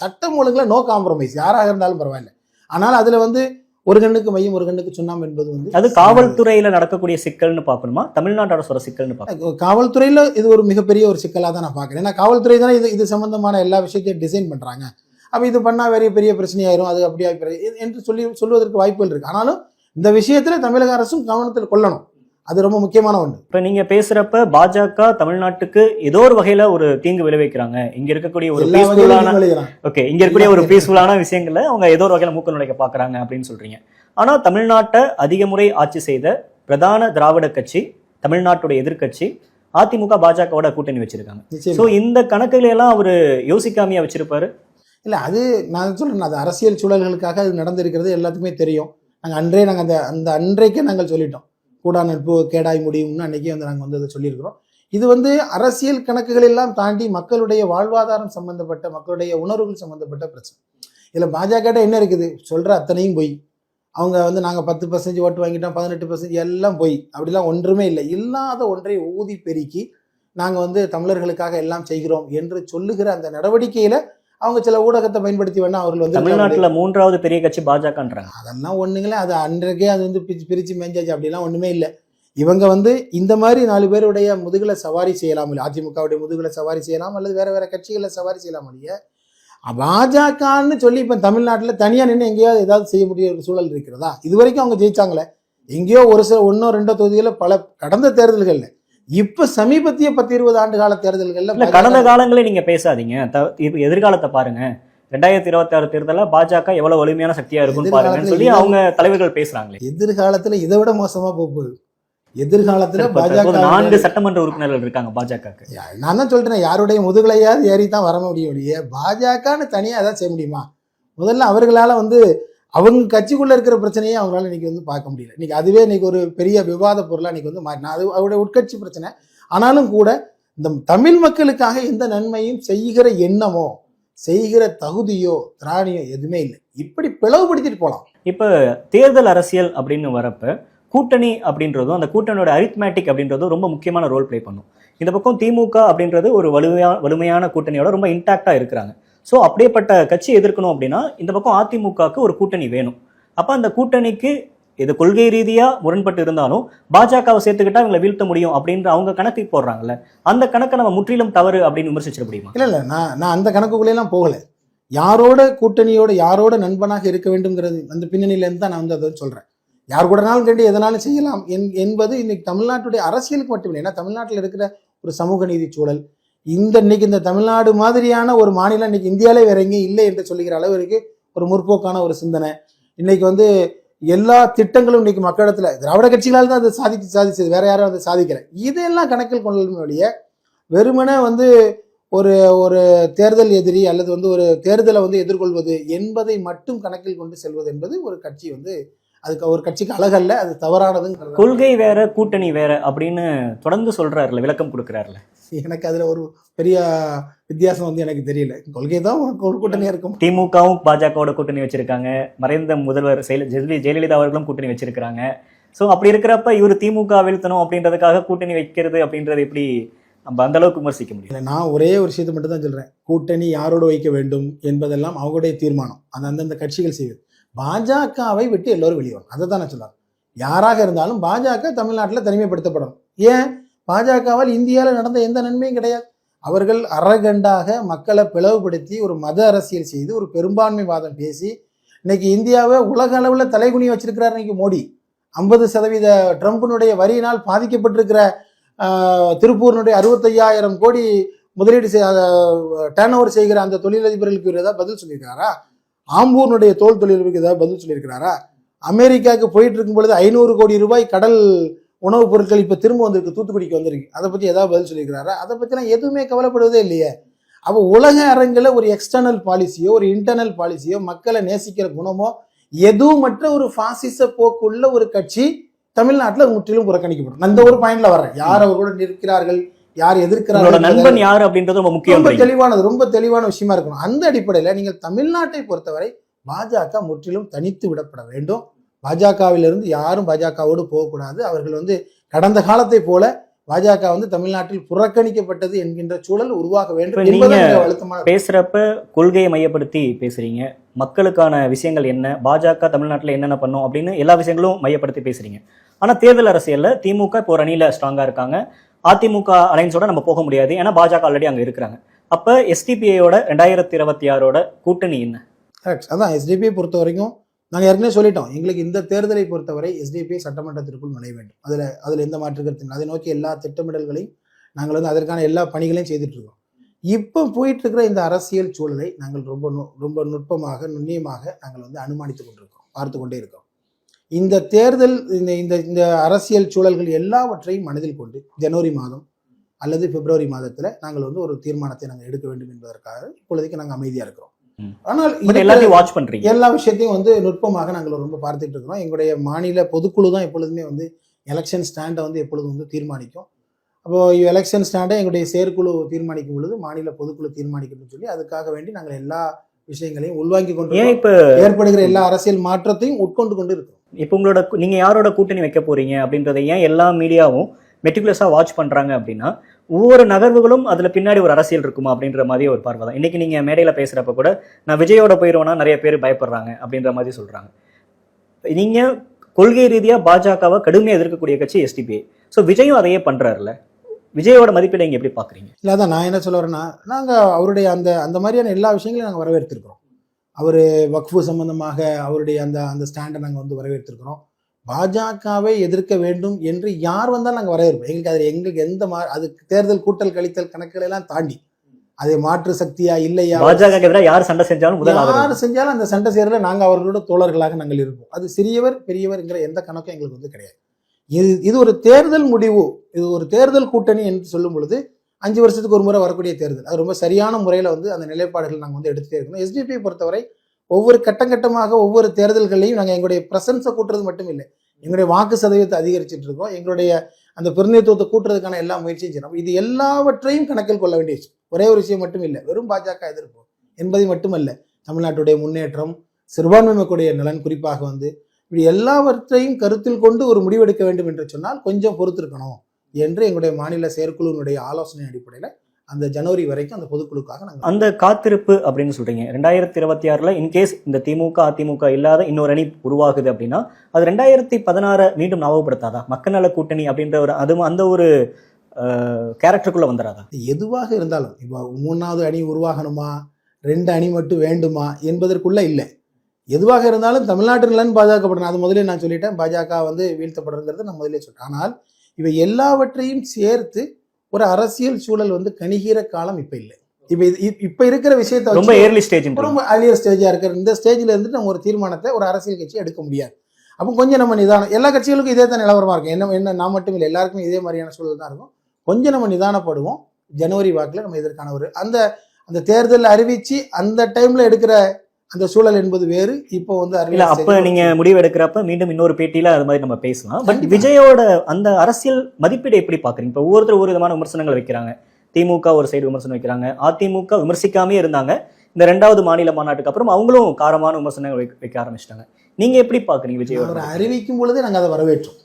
சட்டம் ஒழுங்கில் நோ காம்ப்ரமைஸ் யாராக இருந்தாலும் பரவாயில்ல. ஆனால் அதில் வந்து ஒரு கண்ணுக்கு மையம் ஒரு கண்ணுக்கு சுண்ணாம்பு என்பது வந்து அது காவல்துறையில நடக்கக்கூடிய சிக்கல்னு பார்க்கணுமா? தமிழ்நாட்டு அரசோட சிக்கல்னு பார்க்கணும். காவல்துறையில இது ஒரு மிகப்பெரிய ஒரு சிக்கலாக தான் நான் பார்க்குறேன். ஏன்னா காவல்துறை தானே இது இது சம்பந்தமான எல்லா விஷயத்தையும் டிசைன் பண்றாங்க. அப்ப இது பண்ணா பெரிய பெரிய பிரச்சனையாயிரும் அது அப்படியா என்று சொல்லி சொல்வதற்கு வாய்ப்புகள் இருக்கு. ஆனாலும் இந்த விஷயத்துல தமிழக அரசும் கவனத்தில் கொள்ளணும். அது ரொம்ப முக்கியமான ஒன்று இப்ப நீங்க பேசுறப்ப பாஜக தமிழ்நாட்டுக்கு ஏதோ ஒரு வகையில ஒரு தீங்கு விளைவிக்கிறாங்க. இங்க இருக்கக்கூடிய ஒரு பீஸ்ஃபுல்லான. ஓகே இங்க இருக்கக்கூடிய ஒரு பீஸ்ஃபுல்லான விஷயங்கள்ல அவங்க ஏதோ ஒரு வகையில மூக்க நுழைக்க பாக்குறாங்க அப்படின்னு சொல்றீங்க. ஆனா தமிழ்நாட்டை அதிக முறை ஆட்சி செய்த பிரதான திராவிட கட்சி தமிழ்நாட்டுடைய எதிர்க்கட்சி அதிமுக பாஜகவோட கூட்டணி வச்சிருக்காங்க. சோ இந்த கணக்குகளை எல்லாம் அவரு யோசிக்காமையா வச்சிருப்பாரு? இல்ல அது நான் சொல்றேன் அது அரசியல் சூழல்களுக்காக அது நடந்திருக்கிறது எல்லாத்துக்குமே தெரியும். நாங்கள் அன்றே நாங்கள் அந்த அந்த அன்றைக்கே நாங்கள் சொல்லிட்டோம். கூடா நட்பு கேடாய் முடியும்னு அன்றைக்கி வந்து நாங்கள் வந்து அதை சொல்லியிருக்கிறோம். இது வந்து அரசியல் கணக்குகள் எல்லாம் தாண்டி மக்களுடைய வாழ்வாதாரம் சம்பந்தப்பட்ட மக்களுடைய உணர்வுகள் சம்பந்தப்பட்ட பிரச்சனை. இதில் பாஜக என்ன இருக்குது? சொல்கிற அத்தனையும் பொய். அவங்க வந்து நாங்கள் பத்து பர்சன்டேஜ் ஓட்டு வாங்கிட்டோம் பதினெட்டு பர்சன்டேஜ் எல்லாம் பொய். அப்படிலாம் ஒன்றுமே இல்லை. இல்லாத ஒன்றை ஊதி பெருக்கி நாங்கள் வந்து தமிழர்களுக்காக எல்லாம் செய்கிறோம் என்று சொல்லுகிற அந்த நடவடிக்கையில் அவங்க சில ஊடகத்தை பயன்படுத்தி வேணா அவர்கள் வந்து தமிழ்நாட்டுல மூன்றாவது பெரிய கட்சி பாஜகன்றாங்க. அதெல்லாம் ஒண்ணுங்களே அது அன்றைக்கே அது வந்து பிரிச்சு பிரிச்சு மேஞ்சாச்சு அப்படிலாம் ஒண்ணுமே இல்லை. இவங்க வந்து இந்த மாதிரி நாலு பேருடைய முதுகுல சவாரி செய்யலாம் இல்லை அதிமுகவுடைய முதுகுல சவாரி செய்யலாம் அல்லது வேற வேற கட்சிகளை சவாரி செய்யலாம் இல்லையா? பாஜகன்னு சொல்லி இப்போ தமிழ்நாட்டில் தனியாக நின்று எங்கேயாவது ஏதாவது செய்ய முடிய ஒரு சூழல் இருக்கிறதா? இது வரைக்கும் அவங்க ஜெயிச்சாங்களே. எங்கேயோ ஒரு சில ஒன்றோ ரெண்டோ தொகுதிகளில் பல கடந்த தேர்தல்கள்ல இப்ப சமீபத்திய பத்து இருபது ஆண்டு கால தேர்தல்கள்ல இல்ல கடந்த காலங்களே நீங்க பேசாதீங்க. எதிர்காலத்தை பாருங்க. ரெண்டாயிரத்தி இருபத்தி ஆறு தேர்தலில் பாஜக எவ்வளவு வலிமையான சக்தியா இருக்கும்னு பாருங்கன்னு சொல்லி அவங்க தலைவர்கள் பேசுறாங்களே. எதிர்காலத்துல இதை விட மோசமா போக போகுது. எதிர்காலத்துல பாஜக நான்கு சட்டமன்ற உறுப்பினர்கள் இருக்காங்க பாஜகக்கு. நான் தான் சொல்றேன் யாருடைய முதுகலையாவது ஏறி தான் வர முடியும். பாஜகன்னு தனியா ஏதாவது செய்ய முடியுமா? முதல்ல அவர்களால வந்து அவங்க கட்சிக்குள்ளே இருக்கிற பிரச்சனையை அவங்களால இன்னைக்கு வந்து பார்க்க முடியல. இன்னைக்கு அதுவே இன்னைக்கு ஒரு பெரிய விவாத பொருளாக இன்னைக்கு வந்து மாறினா. அது அவருடைய உட்கட்சி பிரச்சனை. ஆனாலும் கூட இந்த தமிழ் மக்களுக்காக எந்த நன்மையும் செய்கிற எண்ணமோ செய்கிற தகுதியோ திராணியோ எதுவுமே இல்லை. இப்படி பிளவுபடுத்திட்டு போகலாம் இப்போ தேர்தல் அரசியல் அப்படின்னு வரப்ப கூட்டணி அப்படின்றதும் அந்த கூட்டணியோட அரித்மேட்டிக் அப்படின்றதும் ரொம்ப முக்கியமான ரோல் ப்ளே பண்ணும். இந்த பக்கம் திமுக அப்படின்றது ஒரு வலுமையா வலிமையான கூட்டணியோட ரொம்ப இன்டாக்டாக இருக்கிறாங்க. ஸோ அப்படியேப்பட்ட கட்சி எதிர்க்கணும் அப்படின்னா இந்த பக்கம் அதிமுகவுக்கு ஒரு கூட்டணி வேணும். அப்போ அந்த கூட்டணிக்கு இது கொள்கை ரீதியா முரண்பட்டு இருந்தாலும் பாஜகவை சேர்த்துக்கிட்டா இவங்களை வீழ்த்த முடியும் அப்படின்ற அவங்க கணக்கு போடுறாங்கல்ல. அந்த கணக்கை நம்ம முற்றிலும் தவறு அப்படின்னு விமர்சிச்சிட முடியுமா? இல்ல இல்ல. நான் நான் அந்த கணக்குக்குள்ளேலாம் போகல. யாரோட கூட்டணியோட யாரோட நண்பனாக இருக்க வேண்டும்ங்கிறது அந்த பின்னணியிலேருந்து தான் நான் வந்து அதை சொல்றேன். யார் கூடனாலும் கேட்டு எதனாலும் செய்யலாம் என்- என்பது இன்னைக்கு தமிழ்நாட்டுடைய அரசியலுக்கு மட்டுமில்லை. ஏன்னா தமிழ்நாட்டில் இருக்கிற ஒரு சமூக நீதி சூழல் இந்த இன்னைக்கு இந்த தமிழ்நாடு மாதிரியான ஒரு மாநிலம் இன்னைக்கு இந்தியாவிலே வேற எங்கேயும் இல்லை என்று சொல்லுகிற அளவிற்கு ஒரு முற்போக்கான ஒரு சிந்தனை. இன்னைக்கு வந்து எல்லா திட்டங்களும் இன்னைக்கு மக்களிடத்துல திராவிட கட்சிகளால் தான் அதை சாதிச்சு சாதிச்சது வேற யாரும் அதை சாதிக்கல. இதெல்லாம் கணக்கில் கொள்ளலுமே ஒழிய வெறுமனே வந்து ஒரு ஒரு தேர்தல் எதிரி அல்லது வந்து ஒரு தேர்தலை வந்து எதிர்கொள்வது என்பதை மட்டும் கணக்கில் கொண்டு செல்வது என்பது ஒரு கட்சி வந்து அதுக்கு ஒரு கட்சிக்கு அழகல்ல அது தவறானதுங்கிறது கொள்கை வேற கூட்டணி வேற அப்படின்னு தொடர்ந்து சொல்றாருல விளக்கம் கொடுக்குறாருல. எனக்கு அதுல ஒரு பெரிய வித்தியாசம் வந்து எனக்கு தெரியல. கொள்கை தான் ஒரு கூட்டணியா இருக்கும். திமுகவும் பாஜகவோட கூட்டணி வச்சிருக்காங்க. மறைந்த முதல்வர் ஜெயலலிதா அவர்களும் கூட்டணி வச்சிருக்காங்க ஸோ அப்படி இருக்கிறப்ப இவர் திமுக வீழ்த்தணும் அப்படின்றதுக்காக கூட்டணி வைக்கிறது அப்படின்றது எப்படி நம்ம அந்த அளவுக்கு விமர்சிக்க முடியும்? நான் ஒரே ஒரு விஷயத்தை மட்டும் தான் சொல்றேன். கூட்டணி யாரோடு வைக்க வேண்டும் என்பதெல்லாம் அவங்களுடைய தீர்மானம். அது அந்தந்த கட்சிகள் செய்வது பாஜகவை விட்டு எல்லோரும் வெளியே வரணும். அதை தான் நான் யாராக இருந்தாலும் பாஜக தமிழ்நாட்டில் தனிமைப்படுத்தப்படணும். ஏன்? பாஜகவால் இந்தியாவில் நடந்த எந்த நன்மையும் கிடையாது. அவர்கள் அரகண்டாக மக்களை பிளவுபடுத்தி ஒரு மத அரசியல் செய்து ஒரு பெரும்பான்மைவாதம் பேசி இன்னைக்கு இந்தியாவை உலக அளவில் தலைகுனி வச்சிருக்கிறார் இன்னைக்கு மோடி. ஐம்பது சதவீத ட்ரம்ப்பினுடைய வரியினால் பாதிக்கப்பட்டிருக்கிற திருப்பூரினுடைய அறுபத்தையாயிரம் கோடி முதலீடு செய் டேர்ன் ஓவர் செய்கிற அந்த தொழிலதிபர்களுக்கு ஏதாவது பதில் சொல்லியிருக்காரா? ஆம்பூர்னுடைய தோல் தொழிலதிபருக்கு ஏதாவது பதில் சொல்லியிருக்கிறாரா? அமெரிக்காவுக்கு போயிட்டு இருக்கும் பொழுது ஐநூறு கோடி ரூபாய் கடல் உணவுப் பொருட்கள் இப்போ திரும்ப வந்திருக்கு தூத்துக்குடிக்கு வந்திருக்கு. அதை பற்றி ஏதாவது பதில் சொல்லியிருக்கிறாரா? அதை பற்றிலாம் எதுவுமே கவலைப்படுவதே இல்லையே. அப்போ உலக அரங்கில் ஒரு எக்ஸ்டர்னல் பாலிசியோ ஒரு இன்டர்னல் பாலிசியோ மக்களை நேசிக்கிற குணமோ எதுவுமற்ற ஒரு பாசிச போக்குள்ள ஒரு கட்சி தமிழ்நாட்டில் முற்றிலும் புறக்கணிக்கப்படும். அந்த ஒரு பாயிண்ட்ல வர்றேன். யார் அவர்களோட நிற்கிறார்கள்? யார் உங்களோட எதிர்க்கிறார்கள் நண்பன் யாரு அப்படின்றது ரொம்ப முக்கியம் ரொம்ப தெளிவானது ரொம்ப தெளிவான விஷயமா இருக்கணும். அந்த அடிப்படையில் நீங்கள் தமிழ்நாட்டை பொறுத்தவரை பாஜக முற்றிலும் தனித்து விடப்பட வேண்டும். பாஜகவிலிருந்து யாரும் பாஜகவோடு போகக்கூடாது. அவர்கள் வந்து கடந்த காலத்தை போல பாஜக வந்து தமிழ்நாட்டில் புறக்கணிக்கப்பட்டது என்கின்ற சூழல் உருவாக வேண்டும் நீங்க- பேசுறப்ப கொள்கையை மையப்படுத்தி பேசுறீங்க. மக்களுக்கான விஷயங்கள் என்ன? பாஜக தமிழ்நாட்டில் என்னென்ன பண்ணும் அப்படின்னு எல்லா விஷயங்களும் மையப்படுத்தி பேசுறீங்க. ஆனா தேர்தல் அரசியல்ல திமுக இப்போ ஒரு அணியில ஸ்ட்ராங்கா இருக்காங்க. அதிமுக அலைன்ஸோட நம்ம போக முடியாது. ஏன்னா பாஜக ஆல்ரெடி அங்கே இருக்கிறாங்க. அப்போ எஸ்டிபிஐயோட ரெண்டாயிரத்தி இருபத்தி ஆறோட கூட்டணி என்ன? கரெக்ட் அதான் எஸ்டிபிஐ பொறுத்த வரைக்கும் நாங்கள் ஏற்கனவே சொல்லிட்டோம். எங்களுக்கு இந்த தேர்தலை பொறுத்தவரை எஸ்டிபிஐ சட்டமன்றத்திற்குள் நுழைய வேண்டும். அதில் அதில் எந்த மாற்று கருத்து இல்லை. அதை நோக்கி எல்லா திட்டமிடல்களையும் நாங்கள் வந்து அதற்கான எல்லா பணிகளையும் செய்துட்டு இருக்கோம். இப்போ போயிட்டு இருக்கிற இந்த அரசியல் சூழலை நாங்கள் ரொம்ப நு- ரொம்ப நுட்பமாக நுண்ணியமாக நாங்கள் வந்து அனுமானித்து கொண்டிருக்கோம். பார்த்து கொண்டே இருக்கோம். இந்த தேர்தல் இந்த இந்த இந்த அரசியல் சூழல்கள் எல்லாவற்றையும் மனதில் கொண்டு ஜனவரி மாதம் அல்லது பிப்ரவரி மாதத்தில் நாங்கள் வந்து ஒரு தீர்மானத்தை நாங்கள் எடுக்க வேண்டும் என்பதற்காக இப்பொழுதைக்கு நாங்கள் அமைதியாக இருக்கிறோம். ஆனால் எல்லாத்தையும் வாட்ச் பண்றீங்க. எல்லா விஷயத்தையும் வந்து நுட்பமாக நாங்கள் ரொம்ப பார்த்துட்டு இருக்கிறோம். எங்களுடைய மாநில பொதுக்குழு தான் எப்பொழுதுமே வந்து எலெக்ஷன் ஸ்டாண்டை வந்து எப்பொழுதும் வந்து தீர்மானிக்கும். அப்போ எலெக்ஷன் ஸ்டாண்டை எங்களுடைய செயற்குழு தீர்மானிக்கும் பொழுது மாநில பொதுக்குழு தீர்மானிக்கணும்னு சொல்லி அதுக்காக வேண்டி நாங்கள் எல்லா விஷயங்களையும் உள்வாங்கி கொண்டு ஏற்படுகிற எல்லா அரசியல் மாற்றத்தையும் உட்கொண்டு கொண்டு இருக்கிறோம். இப்போ உங்களோட நீங்கள் நீங்க யாரோட கூட்டணி வைக்க போறீங்க அப்படின்றத ஏன் எல்லா மீடியாவும் மெட்டிகுலஸா வாட்ச் பண்றாங்க அப்படின்னா ஒவ்வொரு நகர்வுகளும் அதுல பின்னாடி ஒரு அரசியல் இருக்குமா அப்படின்ற மாதிரி ஒரு பார்வை தான். இன்னைக்கு நீங்க மேடையில பேசுறப்ப கூட நான் விஜயோட போயிடுவோம்னா நிறைய பேர் பயப்படுறாங்க அப்படின்ற மாதிரி சொல்றாங்க. நீங்க கொள்கை ரீதியா பாஜகவை கடுமையாக எதிர்க்கக்கூடிய கட்சி எஸ்டிபிஐ ஸோ விஜயும் அதையே பண்றாருல்ல. விஜயோட மதிப்பீடு நீங்க எப்படி பாக்குறீங்க இல்லை அதான் நான் என்ன சொல்ல வரேன்னா நாங்கள் அவருடைய அந்த அந்த மாதிரியான எல்லா விஷயங்களையும் நாங்கள் வரவேற்றிருக்கிறோம் அவர் வக்ஃபு சம்பந்தமாக அவருடைய அந்த அந்த ஸ்டாண்டை நாங்கள் வந்து வரவேற்றிருக்கிறோம். பாஜகவை எதிர்க்க வேண்டும் என்று யார் வந்தாலும் நாங்கள் வரவேற்போம். எங்களுக்கு அதில் எங்களுக்கு எந்த மா அதுக்கு தேர்தல் கூட்டல் கழித்தல் கணக்குகளை எல்லாம் தாண்டி. அது மாற்று சக்தியா இல்லையா? பாஜக எதிராக யார் சண்டை செஞ்சாலும் யார் செஞ்சாலும் அந்த சண்டை சேரல நாங்கள் அவர்களோட தோழர்களாக நாங்கள் இருப்போம். அது சிறியவர் பெரியவர்ங்கிற எந்த கணக்கும் எங்களுக்கு வந்து கிடையாது. இது இது ஒரு தேர்தல் முடிவு. இது ஒரு தேர்தல் கூட்டணி என்று சொல்லும் பொழுது அஞ்சு வருஷத்துக்கு ஒரு முறை வரக்கூடிய தேர்தல். அது ரொம்ப சரியான முறையில் வந்து அந்த நிலைப்பாடுகள் நாங்கள் வந்து எடுத்துகிட்டே இருக்கணும். எஸ்டிபி பொறுத்தவரை ஒவ்வொரு கட்டம் கட்டமாக ஒவ்வொரு தேர்தல்களையும் நாங்கள் எங்களுடைய பிரசன்ஸை கூட்டுறது மட்டும் இல்லை. எங்களுடைய வாக்கு சதவீதத்தை அதிகரிச்சுட்டு இருக்கோம். எங்களுடைய அந்த பிரதிநிதித்துவத்தை கூட்டுறதுக்கான எல்லா முயற்சியும் செய்யணும் இது எல்லாவற்றையும் கணக்கில் கொள்ள வேண்டிய ஒரே ஒரு விஷயம் மட்டும் இல்லை. வெறும் பாஜக எதிர்ப்பு என்பது மட்டுமல்ல. தமிழ்நாட்டுடைய முன்னேற்றம் சிறுபான்மை மக்களுடைய நலன் குறிப்பாக வந்து இப்படி எல்லாவற்றையும் கருத்தில் கொண்டு ஒரு முடிவெடுக்க வேண்டும் என்று சொன்னால் கொஞ்சம் பொறுத்திருக்கணும். என்று எங்களுடைய மாநில செயற்குழுவினுடைய ஆலோசனை அடிப்படையில் அந்த ஜனவரி வரைக்கும் அந்த பொதுக்குழுக்காக நாங்கள் அந்த காத்திருப்பு அப்படின்னு சொல்றீங்க. ரெண்டாயிரத்தி இருபத்தி ஆறுல இன்கேஸ் இந்த திமுக அதிமுக இல்லாத இன்னொரு அணி உருவாகுது அப்படின்னா அது ரெண்டாயிரத்தி பதினாறை மீண்டும் ஞாபகப்படுத்தாதா? மக்கள் நல கூட்டணி அப்படின்ற ஒரு அது அந்த ஒரு கேரக்டருக்குள்ள வந்துடாதா எதுவாக இருந்தாலும் இப்போ மூணாவது அணி உருவாகணுமா? ரெண்டு அணி மட்டும் வேண்டுமா? என்பதற்குள்ள இல்லை. எதுவாக இருந்தாலும் தமிழ்நாட்டு நலன் பாஜகப்படணும் அது முதலே நான் சொல்லிட்டேன். பாஜக வந்து வீழ்த்தப்படுறதுங்கிறது நான் முதலே சொல்லிட்டேன் ஆனால் இவை எல்லாவற்றையும் சேர்த்து ஒரு அரசியல் சூழல் வந்து கணிகிற காலம் இப்போ இல்லை. இப்போ இது இப்ப இருக்கிற விஷயத்தை ரொம்ப ஏர்லி ஸ்டேஜ் ரொம்ப அழியர் ஸ்டேஜா இருக்கிற இந்த ஸ்டேஜ்ல இருந்து நம்ம ஒரு தீர்மானத்தை ஒரு அரசியல் கட்சி எடுக்க முடியாது. அப்போ கொஞ்சம் நம்ம நிதானம் எல்லா கட்சிகளுக்கும் இதே தான் நிலவரமா இருக்கும். என்ன என்ன நான் மட்டும் இல்லை எல்லாருக்கும் இதே மாதிரியான சூழல் தான் இருக்கும். கொஞ்சம் நம்ம நிதானப்படுவோம். ஜனவரி வாக்கில் நம்ம இதற்கான ஒரு அந்த அந்த தேர்தல் அறிவிச்சு அந்த டைம்ல எடுக்கிற அந்த சூழல் என்பது வேறு. இப்போ வந்து இல்ல அறிவியல் அப்ப நீங்க முடிவு எடுக்கிறப்ப மீண்டும் இன்னொரு பேட்டியில அது மாதிரி நம்ம பேசலாம். பட். விஜயோட அந்த அரசியல் மதிப்பீடு எப்படி பாக்குறீங்க? இப்ப ஒவ்வொருத்தர் ஒவ்வொரு விதமான விமர்சனங்கள் வைக்கிறாங்க. திமுக ஒரு சைடு விமர்சனம் வைக்கிறாங்க. அதிமுக விமர்சிக்காமே இருந்தாங்க. இந்த ரெண்டாவது மாநில மாநாட்டுக்கு அப்புறம் அவங்களும் காரமான விமர்சனங்கள் வைக்க- வைக்க ஆரம்பிச்சிட்டாங்க. நீங்க எப்படி பாக்குறீங்க விஜயோட அவர் அறிவிக்கும் பொழுதே நாங்கள் அதை வரவேற்றோம்.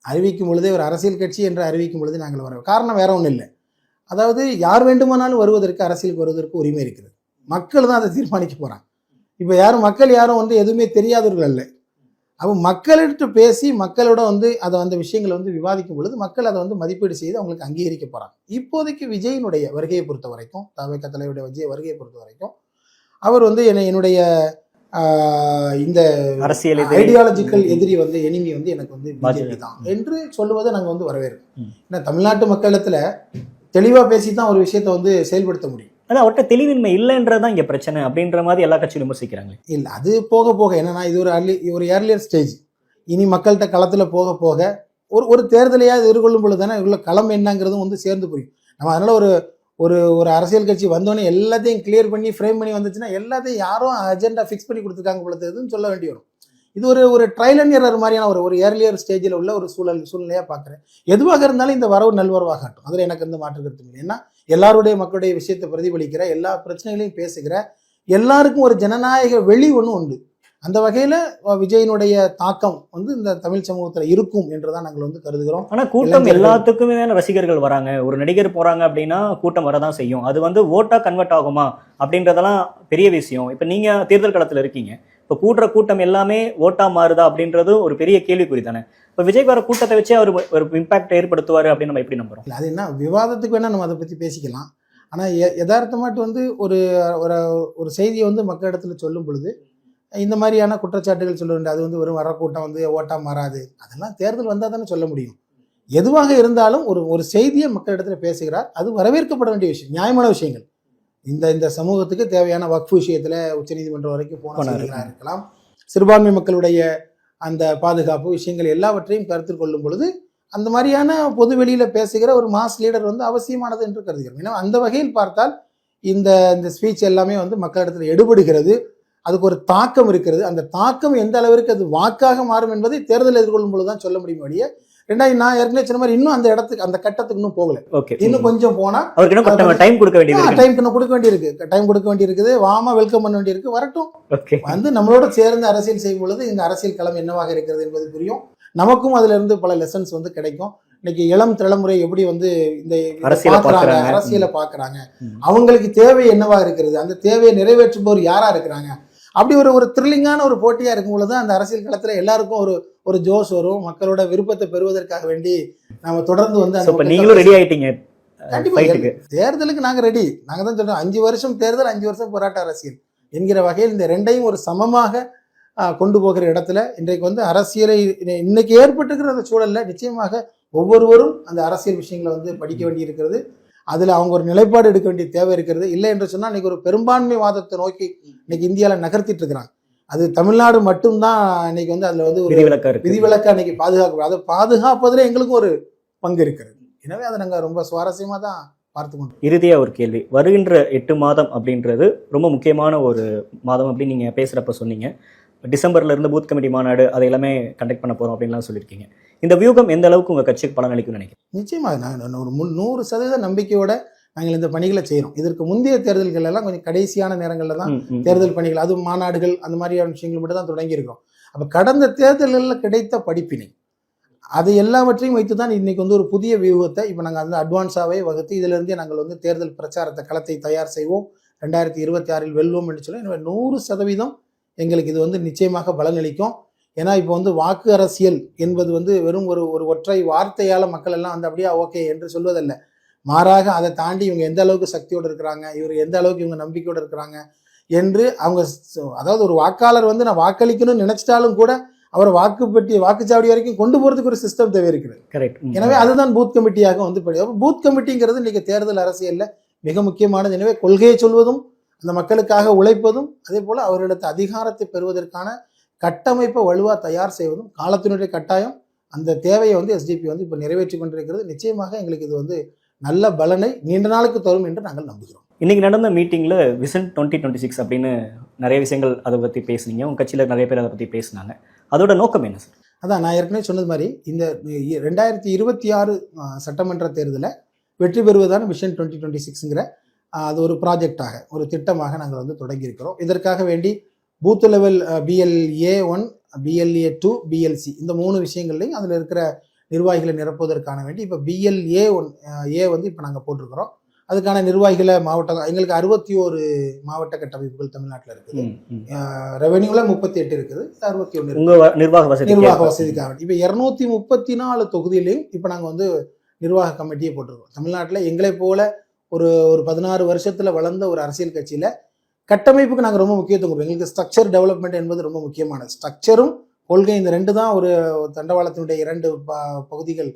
அறிவிக்கும் பொழுதே ஒரு அரசியல் கட்சி என்று அறிவிக்கும் பொழுதே நாங்கள் வர காரணம் வேற ஒன்றும் இல்லை. அதாவது யார் வேண்டுமானாலும் வருவதற்கு அரசியலுக்கு வருவதற்கு உரிமை இருக்கிறது. மக்கள் தான் அதை தீர்மானிக்க போறாங்க. இப்போ யாரும் மக்கள் யாரும் வந்து எதுவுமே தெரியாதவர்கள் அல்ல. அப்போ மக்களிட்டு பேசி மக்களோட வந்து அதை அந்த விஷயங்களை வந்து விவாதிக்கும் பொழுது மக்கள் அதை வந்து மதிப்பீடு செய்து அவங்களுக்கு அங்கீகரிக்க போறாங்க. இப்போதைக்கு விஜயினுடைய வருகையை பொறுத்த வரைக்கும் தவிக தலைவருடைய விஜய் வருகையை பொறுத்த வரைக்கும் அவர் வந்து என்னை என்னுடைய இந்த அரசியல் ஐடியாலஜிக்கல் எதிரி வந்து எனிமி வந்து எனக்கு வந்து பிஜேபி. தான். என்று சொல்லுவதை நாங்க வந்து வரவேற்கிறோம். ம். ஏன்னா தமிழ்நாட்டு மக்களிடத்துல தெளிவா பேசி தான் ஒரு விஷயத்தை வந்து செயல்படுத்த முடியும். அது அவர்கிட்ட தெளிவின்மை இல்லைன்றதான் இங்க பிரச்சனை அப்படின்ற மாதிரி எல்லா கட்சியும் விமர்சிக்கிறாங்க இல்ல அது போக போக என்னன்னா இது ஒரு அர்லி ஒரு ஏர்லியர் ஸ்டேஜ் இனி மக்கள்கிட்ட களத்துல போக போக ஒரு ஒரு தேர்தலையாவது எதிர்கொள்ளும் பொழுது தானே உள்ள களம் என்னங்கிறதும் வந்து சேர்ந்து புரியும். நம்ம அதனால ஒரு ஒரு ஒரு அரசியல் கட்சி வந்தோடனே எல்லாத்தையும் கிளியர் பண்ணி ஃப்ரேம் பண்ணி வந்துச்சுன்னா எல்லாத்தையும் யாரும் அஜெண்டா ஃபிக்ஸ் பண்ணி கொடுத்துருக்காங்க பொழுதுன்னு சொல்ல வேண்டி வரும். இது ஒரு ஒரு ட்ரையல் அண்ட் எரர் மாதிரியான ஒரு ஒரு ஏர்லியர் ஸ்டேஜில் உள்ள ஒரு சூழல் சூழ்நிலையாக பார்க்குறேன் எதுவாக இருந்தாலும் இந்த வரவு நல்வரவாகட்டும் அதில் எனக்கு வந்து மாற்று கருத்து இல்லை. ஏன்னா எல்லாருடைய மக்களுடைய விஷயத்தை பிரதிபலிக்கிற எல்லா பிரச்சனைகளையும் பேசுகிற எல்லாருக்கும் ஒரு ஜனநாயக வெளி ஒன்று உண்டு. அந்த வகையில் விஜயனுடைய தாக்கம் வந்து இந்த தமிழ் சமூகத்தில் இருக்கும் என்றுதான் நாங்கள் வந்து கருதுகிறோம். ஆனா கூட்டம். எல்லாத்துக்குமே ரசிகர்கள் வராங்க. ஒரு நடிகர் போறாங்க அப்படின்னா கூட்டம் வரதான் செய்யும். அது வந்து ஓட்டா கன்வெர்ட் ஆகுமா அப்படின்றதெல்லாம் பெரிய விஷயம். இப்ப நீங்க தேர்தல் களத்துல இருக்கீங்க. இப்போ கூட்டுற கூட்டம் எல்லாமே ஓட்டா மாறுதா அப்படின்றது ஒரு பெரிய கேள்விக்குறி தானே? இப்போ விஜய் வர கூட்டத்தை வச்சே அவர் ஒரு இம்பாக்ட் ஏற்படுத்துவார் அப்படின்னு நம்ம எப்படி நம்புறோம்? அது என்ன விவாதத்துக்கு வேணால் நம்ம அதை பற்றி பேசிக்கலாம். ஆனால் யதார்த்தமாட்டு வந்து ஒரு ஒரு ஒரு செய்தியை வந்து மக்களிடத்தில் சொல்லும் பொழுது இந்த மாதிரியான குற்றச்சாட்டுகள் சொல்ல வேண்டிய அது வந்து வெறும் வர கூட்டம் வந்து ஓட்டா மாறாது. அதெல்லாம் தேர்தல் வந்தால் தானே சொல்ல முடியும். எதுவாக இருந்தாலும் ஒரு ஒரு செய்தியை மக்களிடத்தில் பேசுகிறார். அது வரவேற்கப்பட வேண்டிய விஷயம் நியாயமான விஷயங்கள். இந்த இந்த சமூகத்துக்கு தேவையான வக்ஃபு விஷயத்துல உச்சநீதிமன்றம் வரைக்கும் போன இருக்கலாம். சிறுபான்மை மக்களுடைய அந்த பாதுகாப்பு விஷயங்கள் எல்லாவற்றையும் கருத்தில் கொள்ளும் பொழுது அந்த மாதிரியான பொது வெளியில பேசுகிற ஒரு மாஸ் லீடர் வந்து அவசியமானது என்று கருதுகிறோம். ஏன்னா அந்த வகையில் பார்த்தால் இந்த இந்த ஸ்பீச் எல்லாமே வந்து மக்களிடத்தில் எடுபடுகிறது. அதுக்கு ஒரு தாக்கம் இருக்கிறது. அந்த தாக்கம் எந்த அளவிற்கு அது வாக்காக மாறும் என்பதை தேர்தல் எதிர்கொள்ளும் பொழுது தான் சொல்ல முடியும் வழியே ரெண்டாயிரம் நான் ஏற்கனவே சொன்ன மாதிரி இன்னும் அந்த இடத்துக்கு அந்த கட்டத்துக்கு இன்னும் போகல. ஓகே இன்னும் கொஞ்சம் போனா அவருக்கு இன்னும் டைம் கொடுக்க வேண்டியது டைம் இன்னும் கொடுக்க வேண்டியிருக்கு. டைம் கொடுக்க வேண்டியிருக்குது. வாமா வெல்கம் பண்ண வேண்டியிருக்கு. வரட்டும். ஓகே வந்து நம்மளோட சேர்ந்து அரசியல் செய்யும் பொழுது இந்த அரசியல் களம் என்னவாக இருக்கிறது என்பது புரியும். நமக்கும் அதுல இருந்து பல லெசன்ஸ் வந்து கிடைக்கும். இன்னைக்கு இளம் தலைமுறை எப்படி வந்து இந்த இதை அரசியலை பாக்குறாங்க. அவங்களுக்கு தேவை என்னவா இருக்கிறது? அந்த தேவையை நிறைவேற்றுபவர் யாரா இருக்கிறாங்க? அப்படி ஒரு ஒரு த்ரில்லிங்கான ஒரு போட்டியா இருக்கும் பொழுது அந்த அரசியல் களத்துல எல்லாருக்கும் ஒரு ஒரு ஜோஷ் வரும். மக்களோட விருப்பத்தை பெறுவதற்காக வேண்டி நாம தொடர்ந்து வந்து அந்த நீங்களும் ரெடி ஆயிட்டீங்க கண்டிப்பா ஃபைட்டுக்கு தேர்தலுக்கு நாங்க ரெடி நாங்க தான் சொல்றோம் அஞ்சு வருஷம் தேர்தல் அஞ்சு வருஷம் போராட்ட அரசியல் என்கிற வகையில் இந்த ரெண்டையும் ஒரு சமமாக கொண்டு போகிற இடத்துல இன்றைக்கு வந்து அரசியலை இன்னை- இன்னைக்கு ஏற்பட்டிருக்கிற அந்த சூழல்ல நிச்சயமாக ஒவ்வொருவரும் அந்த அரசியல் விஷயங்களை வந்து படிக்க வேண்டி இருக்கிறது அதுல அவங்க ஒரு நிலைப்பாடு எடுக்க வேண்டிய தேவை இருக்கிறது. இல்லை என்று சொன்னா இன்னைக்கு ஒரு பெரும்பான்மை வாதத்தை நோக்கி இன்னைக்கு இந்தியால நகர்த்திட்டு இருக்கிறாங்க. அது தமிழ்நாடு மட்டும்தான் இன்னைக்கு வந்து அதுல வந்து ஒரு விதிவிலக்கா இருக்கு விதிவிலக்கு அன்னைக்கு பாதுகாக்க அதை பாதுகாப்பதில் எங்களுக்கும் ஒரு பங்கு இருக்கிறது. எனவே அதை நாங்கள் ரொம்ப சுவாரஸ்யமாக தான் பார்த்து கொண்டு இறுதியா ஒரு கேள்வி. வருகின்ற எட்டு மாதம் அப்படின்றது ரொம்ப முக்கியமான ஒரு மாதம் அப்படின்னு நீங்க பேசுறப்ப சொன்னீங்க. டிசம்பர்ல இருந்து பூத் கமிட்டி மாநாடு அதை எல்லாமே கண்டக்ட் பண்ண போறோம் அப்படின்லாம் சொல்லியிருக்கீங்க. இந்த வியூகம் எந்த அளவுக்கு உங்க கட்சிக்கு பலன் அளிக்கும்னு நினைக்கிறேன் நிச்சயமாக நாங்கள் ஒரு முன் நூறு சதவீத நம்பிக்கையோட நாங்கள் இந்த பணிகளை செய்கிறோம் இதற்கு முந்தைய தேர்தல்கள் எல்லாம் கொஞ்சம் கடைசியான நேரங்களில் தான். தேர்தல் பணிகள் அதுவும் மாநாடுகள் அந்த மாதிரியான விஷயங்கள் மட்டும் தான் தொடங்கி இருக்கோம் அப்போ கடந்த தேர்தல்களில் கிடைத்த படிப்பினை அது எல்லாவற்றையும் வைத்து தான் இன்னைக்கு வந்து ஒரு புதிய வியூகத்தை இப்போ நாங்கள் வந்து அட்வான்ஸாகவே வகுத்து இதிலிருந்தே நாங்கள் வந்து தேர்தல் பிரச்சாரத்தை களத்தை தயார் செய்வோம். ரெண்டாயிரத்தி இருபத்தி ஆறில் வெல்வோம் என்று சொல்லி நூறு சதவீதம் எங்களுக்கு இது வந்து நிச்சயமாக பலனளிக்கும் ஏன்னா இப்போ வந்து வாக்கு அரசியல் என்பது வந்து வெறும் ஒரு ஒரு ஒற்றை வார்த்தையால் மக்கள் எல்லாம் வந்து அப்படியே ஓகே என்று சொல்வதல்ல. மாறாக அதை தாண்டி இவங்க எந்த அளவுக்கு சக்தியோடு இருக்கிறாங்க இவர் எந்த அளவுக்கு இவங்க நம்பிக்கையோடு இருக்கிறாங்க என்று அவங்க அதாவது ஒரு வாக்காளர் வந்து நான் வாக்களிக்கணும்னு நினைச்சிட்டாலும் கூட அவரை வாக்குப்பட்டி வாக்குச்சாவடி வரைக்கும் கொண்டு போறதுக்கு ஒரு சிஸ்டம் தேவை இருக்கிறது கரெக்ட். எனவே அதுதான் பூத் கமிட்டியாக வந்து படி பூத் கமிட்டிங்கிறது இன்னைக்கு தேர்தல் அரசியல்ல மிக முக்கியமானது. எனவே கொள்கையை சொல்வதும் அந்த மக்களுக்காக உழைப்பதும் அதே போல அவர்களிடத்து அதிகாரத்தை பெறுவதற்கான கட்டமைப்பை வலுவா தயார் செய்வதும் காலத்தினுடைய கட்டாயம் அந்த தேவையை வந்து எஸ்டிபி வந்து இப்போ நிறைவேற்றி கொண்டிருக்கிறது. நிச்சயமாக எங்களுக்கு இது வந்து நல்ல பலனை நீண்ட நாளுக்கு தரும் என்று நாங்கள் நம்புகிறோம். இன்னைக்கு நடந்த மீட்டிங்ல விசன் டுவெண்ட்டி டுவெண்ட்டி சிக்ஸ் அப்படின்னு நிறைய விஷயங்கள் அதை பத்தி பேசுனீங்க. உங்க கட்சியில நிறைய பேர் அதை பத்தி பேசினாங்க. அதோட நோக்கம் என்ன சார் அதான் நான் ஏற்கனவே சொன்னது மாதிரி இந்த ரெண்டாயிரத்தி இருபத்தி ஆறு சட்டமன்ற தேர்தலை வெற்றி பெறுவதான விஷன் டுவெண்ட்டி டுவெண்ட்டி சிக்ஸுங்கிற அது ஒரு ப்ராஜெக்டாக ஒரு திட்டமாக நாங்கள் வந்து தொடங்கியிருக்கிறோம். இதற்காக வேண்டி booth level BLA one BLA two BLC இந்த மூணு விஷயங்கள்லையும் அதில் இருக்கிற நிர்வாகிகளை நிரப்புவதற்கான வேண்டி இப்போ பிஎல்ஏ ஒன் ஏ வந்து இப்போ நாங்கள் போட்டிருக்கிறோம். அதுக்கான நிர்வாகிகளை மாவட்ட எங்களுக்கு அறுபத்தி ஒரு மாவட்ட கட்டமைப்புகள் தமிழ்நாட்டில் இருக்குது. ரெவென்யூவில் முப்பத்தி எட்டு இருக்குது. அறுபத்தி ஒன்று நிர்வாக வசதி நிர்வாக வசதிக்காக வேண்டி. இப்போ இரநூத்தி முப்பத்தி நாலு தொகுதியிலையும் இப்போ நாங்கள் வந்து நிர்வாக கமிட்டியை போட்டிருக்கோம் தமிழ்நாட்டில் எங்களை போல ஒரு ஒரு பதினாறு வருஷத்தில் வளர்ந்த ஒரு அரசியல் கட்சியில் கட்டமைப்புக்கு நாங்கள் ரொம்ப முக்கியத்துவம் கொடுப்போம் எங்களுக்கு ஸ்ட்ரக்சர் டெவலப்மெண்ட் என்பது ரொம்ப முக்கியமானது. ஸ்ட்ரக்சரும் கொள்கை இந்த ரெண்டு தான் ஒரு தண்டவாளத்தினுடைய இரண்டு பகுதிகள்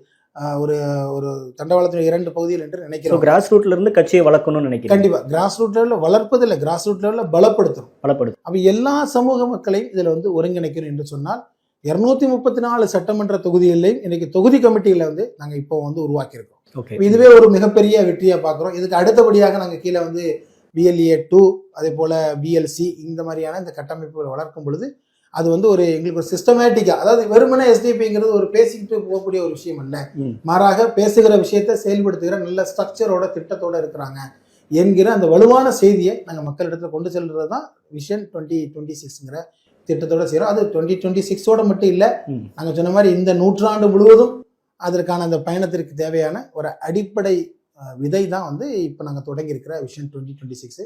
ஒரு ஒரு தண்டவாளத்தினுடைய இரண்டு பகுதிகள் என்று நினைக்கிறோம். கிராஸ் ரூட்ல இருந்து கட்சியை வளர்க்கணும்னு நினைக்கிறேன் கண்டிப்பா. கிராஸ் ரூட் லெவலில் வளர்ப்பது இல்லை கிராஸ் ரூட் லெவலில் பலப்படுத்தணும் பலப்படுது அப்ப எல்லா சமூக மக்களையும் இதுல வந்து ஒருங்கிணைக்கணும் என்று சொன்னால் இருநூத்தி முப்பத்தி நாலு சட்டமன்ற தொகுதிகளிலையும் இன்னைக்கு தொகுதி கமிட்டிகளை வந்து நாங்க இப்போ வந்து உருவாக்கியிருக்கோம். இதுவே ஒரு மிகப்பெரிய வெற்றியா பார்க்குறோம் இதுக்கு அடுத்தபடியாக நாங்க கீழே வந்து பிஎல்ஏ டூ அதே போல பிஎல்சி இந்த மாதிரியான இந்த கட்டமைப்புகளை வளர்க்கும் பொழுது அது வந்து ஒரு எங்களுக்கு ஒரு சிஸ்டமேட்டிக்கா அதாவது வெறுமனே எஸ்டிபிங்கிறது ஒரு பேசிக்கிட்டு போகக்கூடிய ஒரு விஷயம் அல்ல. மாறாக பேசுகிற விஷயத்தை செயல்படுத்துகிற நல்ல ஸ்ட்ரக்சரோட திட்டத்தோட இருக்கிறாங்க என்கிற அந்த வலுவான செய்தியை நாங்கள் மக்களிடத்துல கொண்டு செல்றது தான் விஷன் டுவெண்ட்டி டுவெண்ட்டி சிக்ஸ்ங்கிற திட்டத்தோட செய்கிறோம் அது டுவெண்ட்டி டுவெண்ட்டி சிக்ஸோட மட்டும் இல்லை. நாங்கள் சொன்ன மாதிரி இந்த நூற்றாண்டு முழுவதும் அதற்கான அந்த பயணத்திற்கு தேவையான ஒரு அடிப்படை விதை தான் வந்து இப்போ நாங்கள் தொடங்கியிருக்கிற விஷன் டுவெண்ட்டி டுவெண்ட்டி சிக்ஸ்.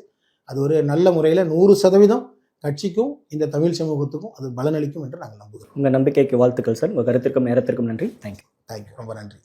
அது ஒரு நல்ல முறையில் நூறு சதவீதம் கட்சிக்கும் இந்த தமிழ் சமூகத்துக்கும் அது பலனளிக்கும் என்று நாங்கள் நம்புகிறோம். உங்க நம்பிக்கைக்கு வாழ்த்துக்கள் சார். உங்க கருத்திற்கும் நேரத்திற்கும் நன்றி. தேங்க்யூ தேங்க்யூ ரொம்ப நன்றி.